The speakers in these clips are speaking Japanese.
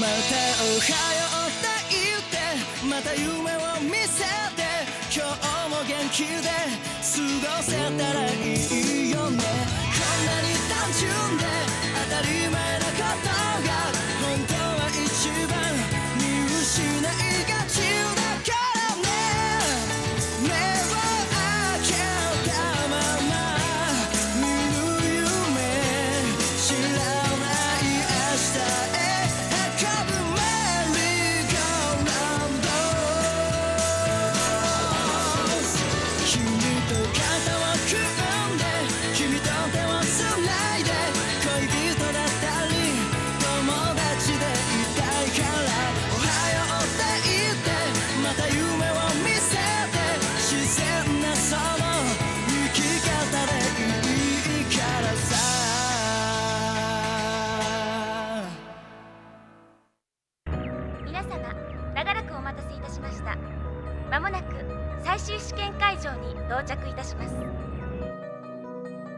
またおはようって言ってまた夢を見せて今日も元気で過ごせたらいいよね。こんなに単純で当たり前なことが本当は一番見失いが到着いたします。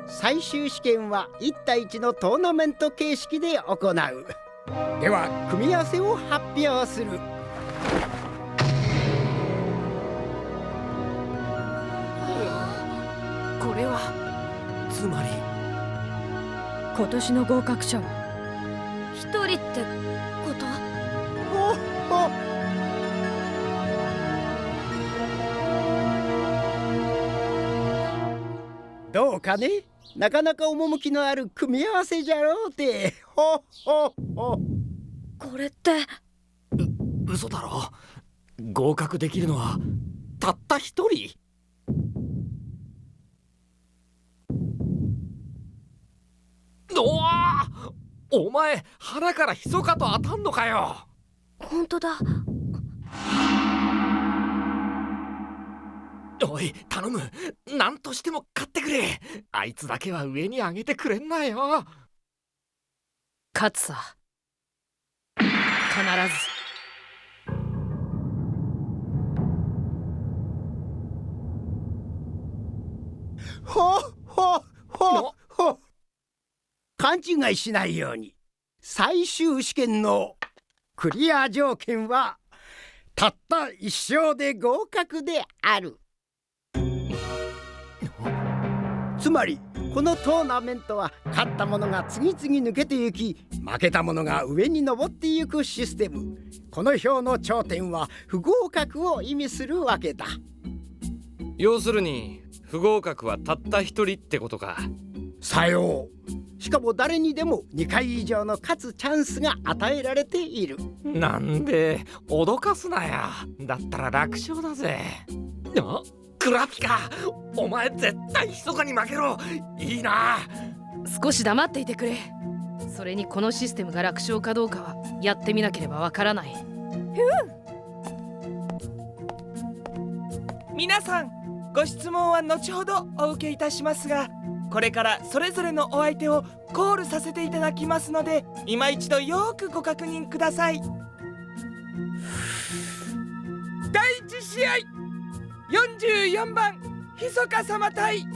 最終試験は1対1のトーナメント形式で行う。では組み合わせを発表する。これはつまり今年の合格者は一人ってかね？なかなか趣のある組み合わせじゃろうて。ほほほ。これって。嘘だろ？合格できるのはたった一人？おわお前鼻からひそかと当たんのかよ？本当だおい頼む。何としても買ってくれ。あいつだけは上に上げてくれんなよ。勝つさ。必ず。ほほほほ。勘違いしないように。最終試験のクリア条件はたった一生で合格であるつまりこのトーナメントは勝った者が次々抜けてゆき負けた者が上に登ってゆくシステム。この表の頂点は不合格を意味するわけだ。要するに不合格はたった一人ってことか。さよう。しかも誰にでも2回以上の勝つチャンスが与えられている。なんで脅かすなよだったら楽勝だぜ。あクラピカお前絶対密かに負けろ。いいな。少し黙っていてくれ。それにこのシステムが楽勝かどうかはやってみなければわからない。皆さんご質問は後ほどお受けいたしますがこれからそれぞれのお相手をコールさせていただきますので今一度よーくご確認ください。第一試合44番ひそか様対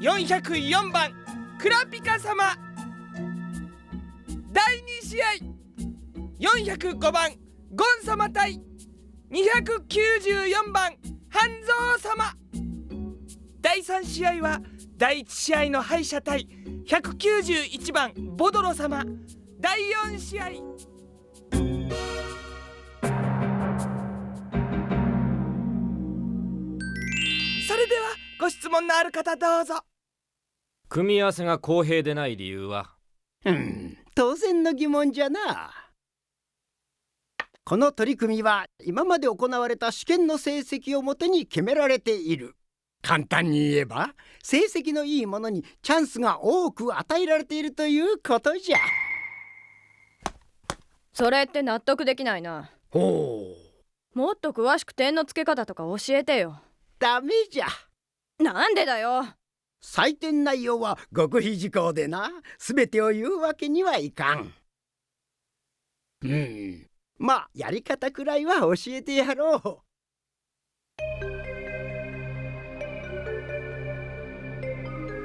404番クラピカ様第2試合。405番ゴン様対294番半蔵様。第3試合は第1試合の敗者対191番ボドロ様。第4試合。ご質問のある方どうぞ。組み合わせが公平でない理由は？うん当然の疑問じゃな。この取り組みは今まで行われた試験の成績をもとに決められている。簡単に言えば成績のいいものにチャンスが多く与えられているということじゃ。それって納得できないな。ほう。もっと詳しく点の付け方とか教えてよ。ダメじゃなんでだよ？採点内容は極秘事項でな。全てを言うわけにはいかん。うん。まあやり方くらいは教えてやろう。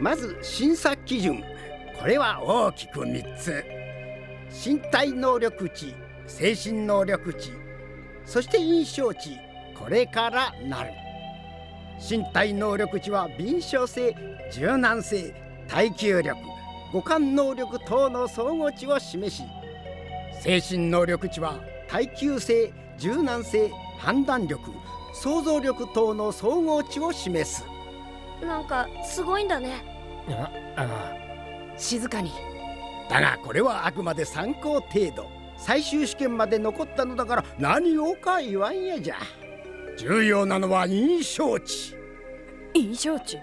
まず審査基準。これは大きく3つ。身体能力値精神能力値。そして印象値。これからなる身体能力値は敏捷性柔軟性耐久力五感能力等の相互値を示し精神能力値は耐久性柔軟性判断力想像力等の総合値を示す。なんかすごいんだね。ああ。静かに。だがこれはあくまで参考程度。最終試験まで残ったのだから何をか言わんやじゃ重要なのは印象値。印象値？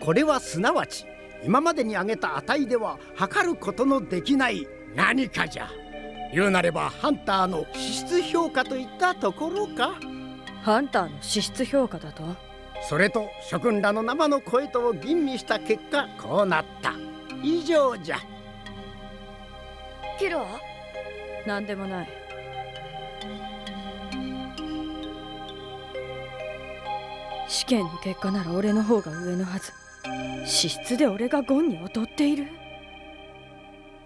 これはすなわち今までに挙げた値では測ることのできない何かじゃ。言うなればハンターの資質評価といったところか。ハンターの資質評価だと？それと諸君らの生の声とを吟味した結果こうなった。以上じゃ。キルは何でもない試験の結果なら俺の方が上のはず。資質で俺がゴンに劣っている。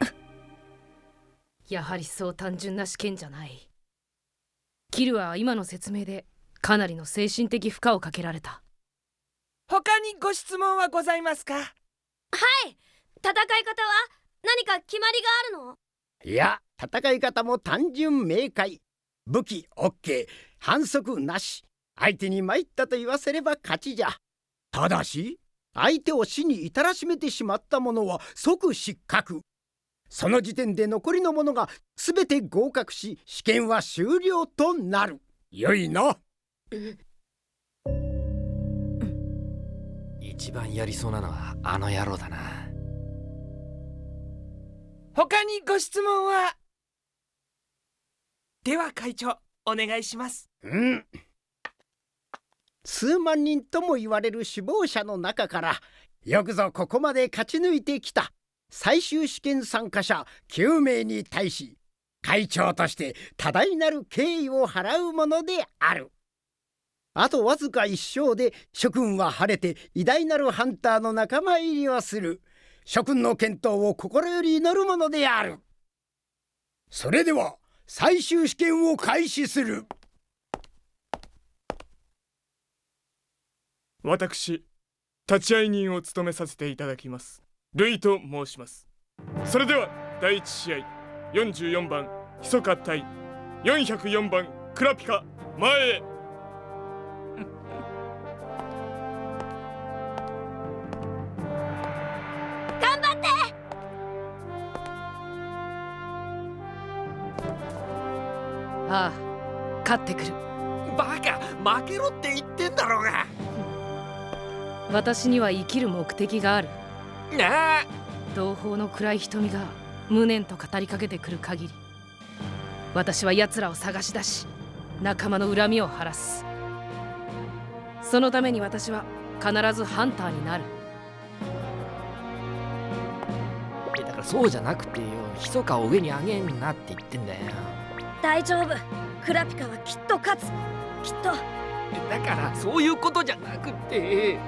やはりそう単純な試験じゃない。キルは今の説明でかなりの精神的負荷をかけられた。他にご質問はございますか？戦い方は？何か決まりがあるの？いや戦い方も単純明快。武器 OK 反則なし相手に参ったと言わせれば勝ちじゃ。ただし相手を死に至らしめてしまった者は即失格。その時点で残りの者が全て合格し試験は終了となる。よいな。一番やりそうなのはあの野郎だな。他にご質問は？では会長お願いします。うん数万人とも言われる死亡者の中からよくぞここまで勝ち抜いてきた最終試験参加者9名に対し会長として多大なる敬意を払うものである。あとわずか一勝で諸君は晴れて偉大なるハンターの仲間入りをする。諸君の健闘を心より祈るものである。それでは最終試験を開始する。私立会人を務めさせていただきます。ルイと申します。それでは第一試合44番ひそか対404番クラピカ前へ。頑張って！ああ勝ってくる。バカ負けろって言ってんだろうが私には生きる目的がある。なあ。同胞の暗い瞳が無念と語りかけてくる限り私は奴らを探し出し仲間の恨みを晴らす。そのために私は必ずハンターになる。だからそうじゃなくてよひそかを上に上げんなって言ってんだよ。大丈夫。クラピカはきっと勝つ。きっと。だからそういうことじゃなくて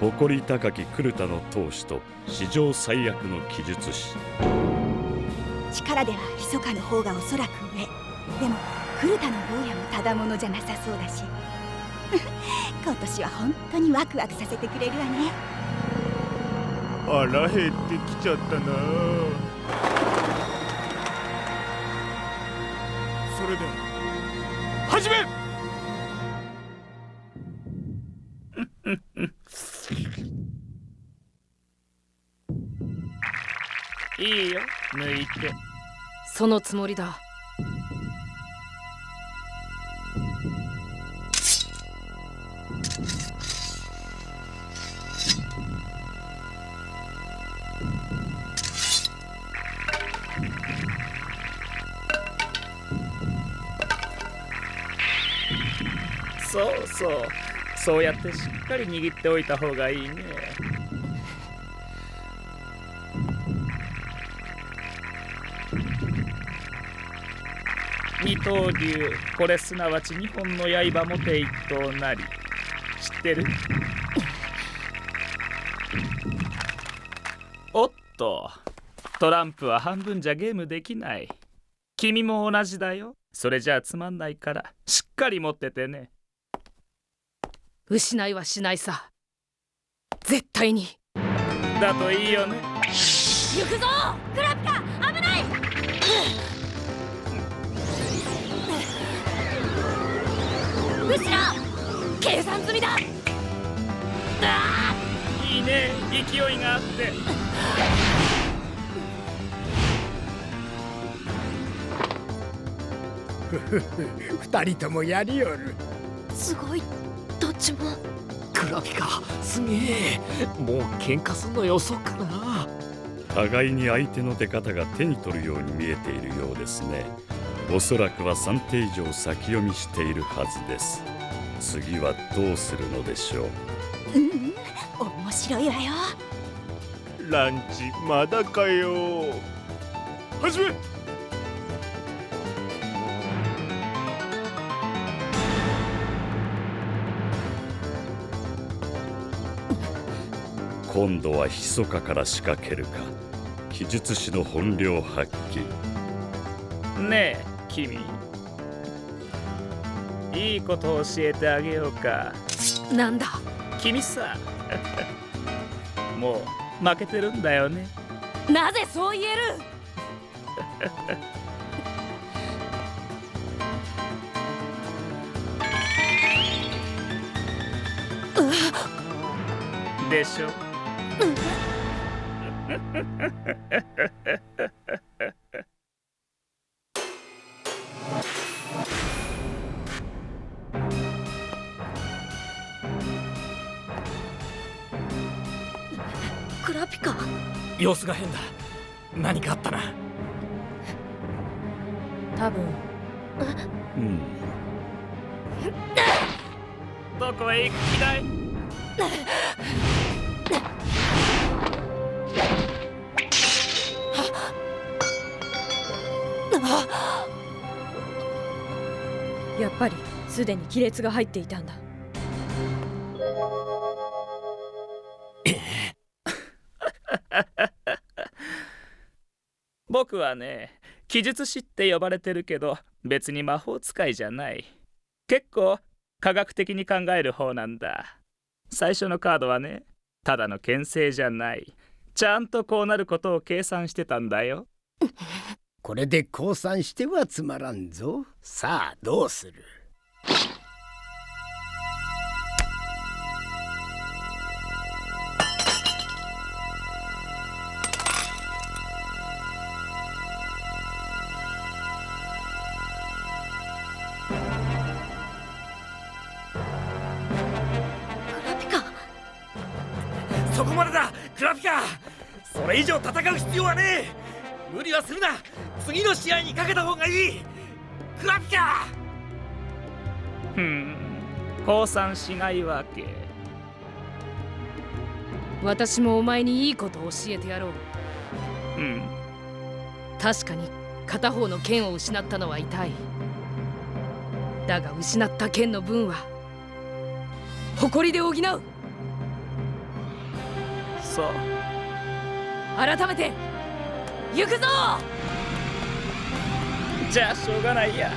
誇り高きクルタの闘士と史上最悪の記述師力では密かの方がおそらく上。でもクルタの坊やもただものじゃなさそうだし。今年は本当にワクワクさせてくれるわね。腹減ってきちゃったなれでは始め いいよ抜いて。そのつもりだ。そうやってしっかり握っておいた方がいいね。二刀流これすなわち日本の刃もていとなり。知ってる？おっとトランプは半分じゃゲームできない。君も同じだよ。それじゃあつまんないからしっかり持っててね。失いはしないさ。絶対に。だといいよね。行くぞ！クラピカ！危ない！後ろ計算済みだいいね勢いがあっ。て二人ともやりよるすごいちもクラピカすげえ。もう喧嘩すんのよそっかな。互いに相手の出方が手に取るように見えているようですね。おそらくは3手以上先読みしているはずです。次はどうするのでしょう。うんうん。面白いわよ。ランチまだかよ。はじめ今度は密かから仕掛けるか。記述師の本領発揮。ねえ君。いいことを教えてあげようか。なんだ？君さ。もう負けてるんだよね。なぜそう言える？でしょ？クラピカ。様子が変だ。何かあったな。多分。うん。どこへ行く気だい？やっぱりすでに亀裂が入っていたんだ。僕はね記述師って呼ばれてるけど別に魔法使いじゃない。結構科学的に考える方なんだ。最初のカードはねただの牽制じゃない。ちゃんとこうなることを計算してたんだよ。これで降参してはつまらんぞ。さあどうする？クラピカ。そこまでだクラピカ。それ以上戦う必要はねえ無理はするな。次の試合にかけた方がいい。クラピカふん。降参しないわけ。私もお前にいいことを教えてやろう。うん。確かに片方の剣を失ったのは痛い。だが失った剣の分は誇りで補う。そう。改めて行くぞ！じゃあしょうがないや。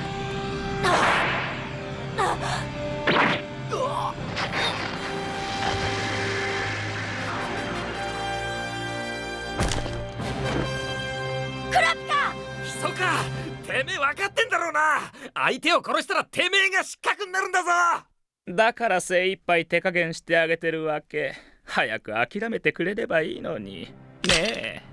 クラピカ！そうか。てめえ分かってんだろうな。相手を殺したらてめえが失格になるんだぞ。だから精一杯手加減してあげてるわけ。早く諦めてくれればいいのに。ねえ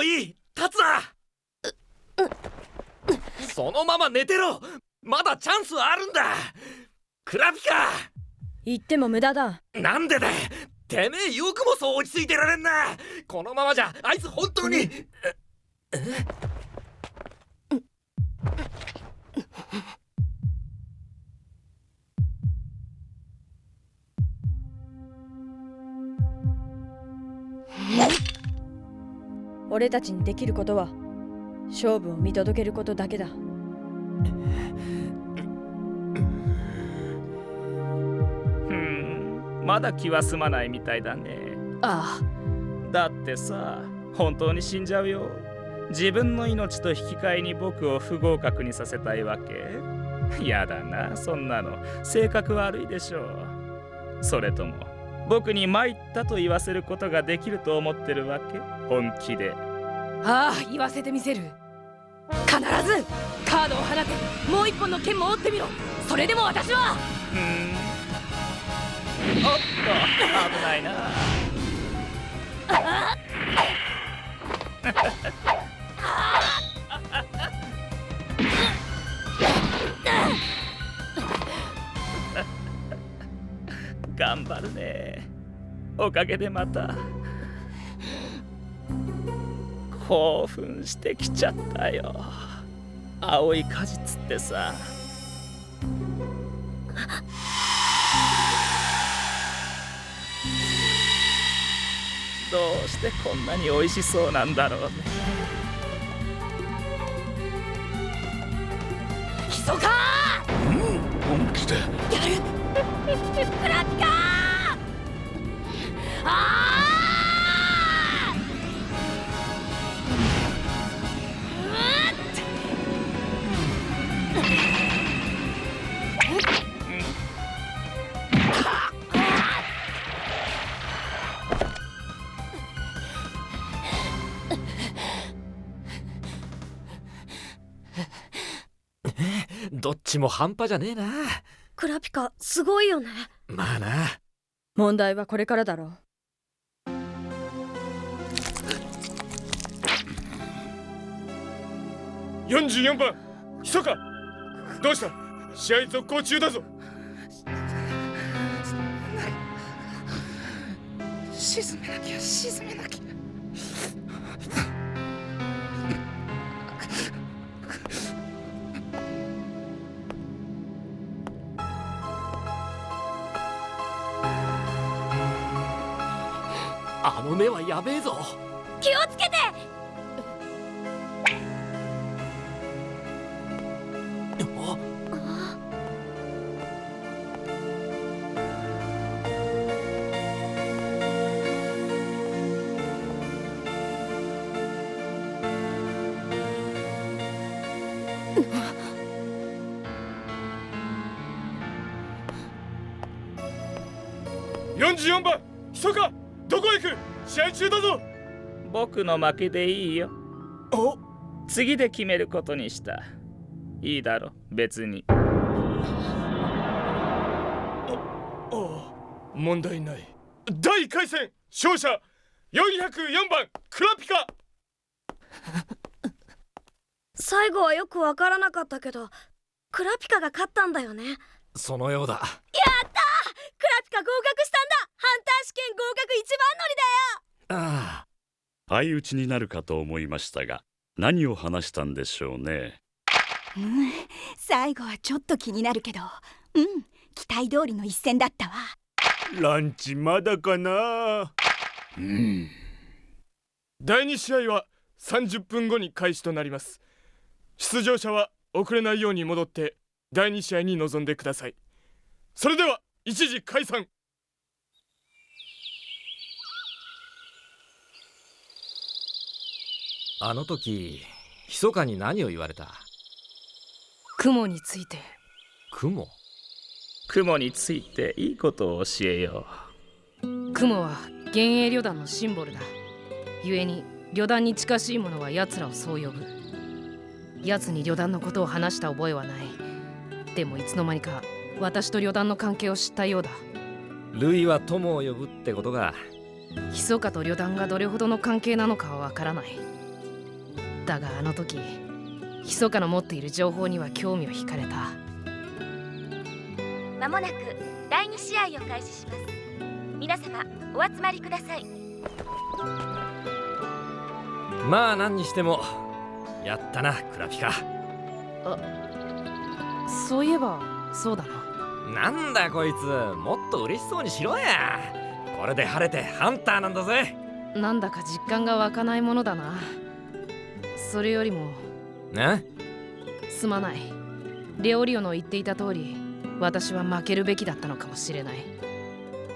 ういい。立つな。そのまま寝てろ。まだチャンスはあるんだ。クラピカ。言っても無駄だ。なんでだてめえよくもそう落ち着いてられんな。このままじゃあいつ本当に、うん、ええ俺たちにできることは勝負を見届けることだけだ。うん。まだ気は済まないみたいだね。あだってさ本当に死んじゃうよ。自分の命と引き換えに僕を不合格にさせたいわけ。やだなそんなの。性格悪いでしょ。うそれとも僕に参ったと言わせることができると思ってるわけ？本気でああ言わせてみせる。必ずカードを放て。もう一本の剣も折ってみろ。それでも私は。うん。おっと危ないな。頑張るね。おかげでまた。興奮してきちゃったよ。青い果実ってさ。どうしてこんなに美味しそうなんだろうね。ひそか本気で。やる。クラピカあ どっちも半端じゃねえな。クラピカすごいよね。まあな。問題はこれからだろう。44番。ひそか。どうした？試合続行中だぞ。沈めなきゃ沈めなきゃあの目はやべえぞ。気をつけて！44番ひそか試合中だぞ。僕の負けでいいよ。お？次で決めることにした。いいだろ別に。ああ問題ない。第1回戦勝者404番クラピカ。最後はよくわからなかったけどクラピカが勝ったんだよね。やったそのようだ。クラピカ合格したんだ。ハンター試験合格一番乗りだよああ。相打ちになるかと思いましたが何を話したんでしょうね。うん。最後はちょっと気になるけど。うん。期待通りの一戦だったわ。ランチまだかな？うん。第2試合は30分後に開始となります。出場者は遅れないように戻って第2試合に臨んでください。それでは一時解散あの時密かに何を言われた？雲について。雲？雲についていいことを教えよ雲は幻影旅団のシンボルだ。故に旅団に近しい者は奴らをそう呼ぶ。奴に旅団のことを話した覚えはない。でもいつの間にか私と旅団の関係を知ったようだ。ルイは友を呼ぶってことが。密かと旅団がどれほどの関係なのかはわからないだがあの時密かの持っている情報には興味を惹かれた。まもなく第2試合を開始します。皆様お集まりください。まあ何にしてもやったなクラピカ。そういえばそうだな。なんだこいつ。もっと嬉しそうにしろや。これで晴れてハンターなんだぜ。なんだか実感が湧かないものだなそれよりも。ね？すまない。レオリオの言っていた通り私は負けるべきだったのかもしれない。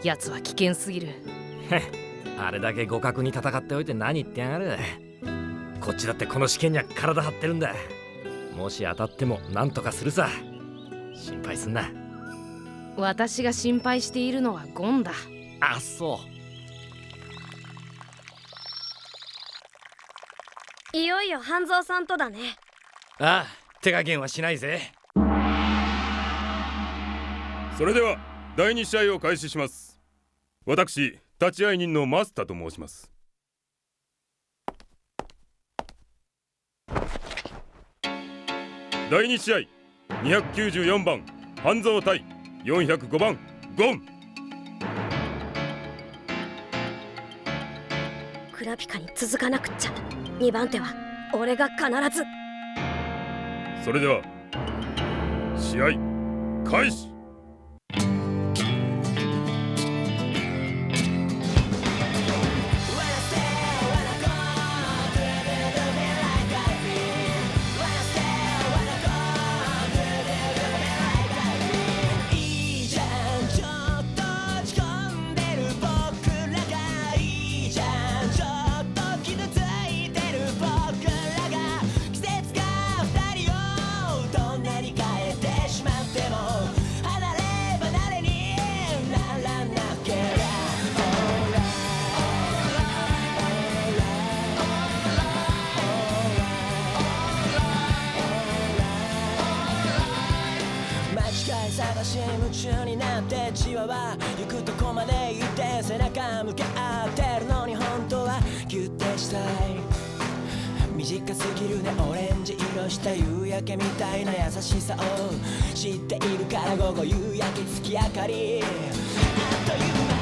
奴は危険すぎる。あれだけ互角に戦っておいて何言ってやがる。こっちだってこの試験には体張ってるんだ。もし当たっても何とかするさ。心配すんな。私が心配しているのはゴンだ。あそいよいよ半蔵さんとだね。ああ手加減はしないぜ。それでは第2試合を開始します。私立会人のマスターと申します。第2試合294番半蔵対405番ゴン。クラピカに続かなくっちゃ2番手は俺が必ず。それでは試合開始。夢中になってじわは行くとこまで行って背中向け合ってるのに本当はギュッてしたい短すぎるねオレンジ色した夕焼けみたいな優しさを知っているから午後夕焼け月明かりあっという間